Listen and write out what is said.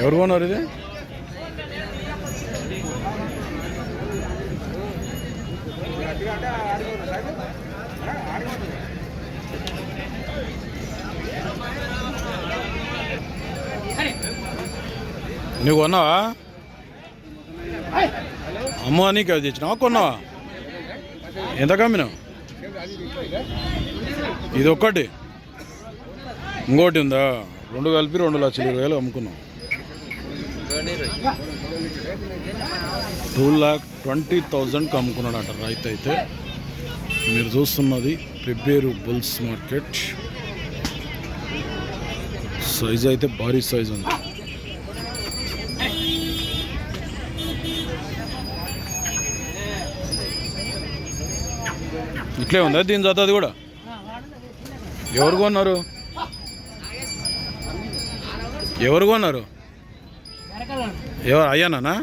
ఎవరు కొన్నారు ఇది? నువ్వు కొన్నావా? అమ్మ నీకు అది తెచ్చినావా? కొన్నావా? ఎంత కమ్మినావు? ఇది ఒక్కటి. ఇంకోటి ఉందా? రెండు కలిపి రెండు లక్షల ఇరవై వేలు అమ్ముకున్నాం. టూ ల్యాక్ ట్వంటీ థౌజండ్కి అమ్ముకున్నాడట రైతు అయితే మీరు చూస్తున్నది పెబ్బేరు బుల్స్ మార్కెట్. సైజ్ అయితే భారీ సైజ్ ఉంది. ఇట్లే ఉందా దీని జత అది కూడా? ఎవరు కొన్నారు? ఎవరు కొన్నారు? ఎవరు అయ్యానా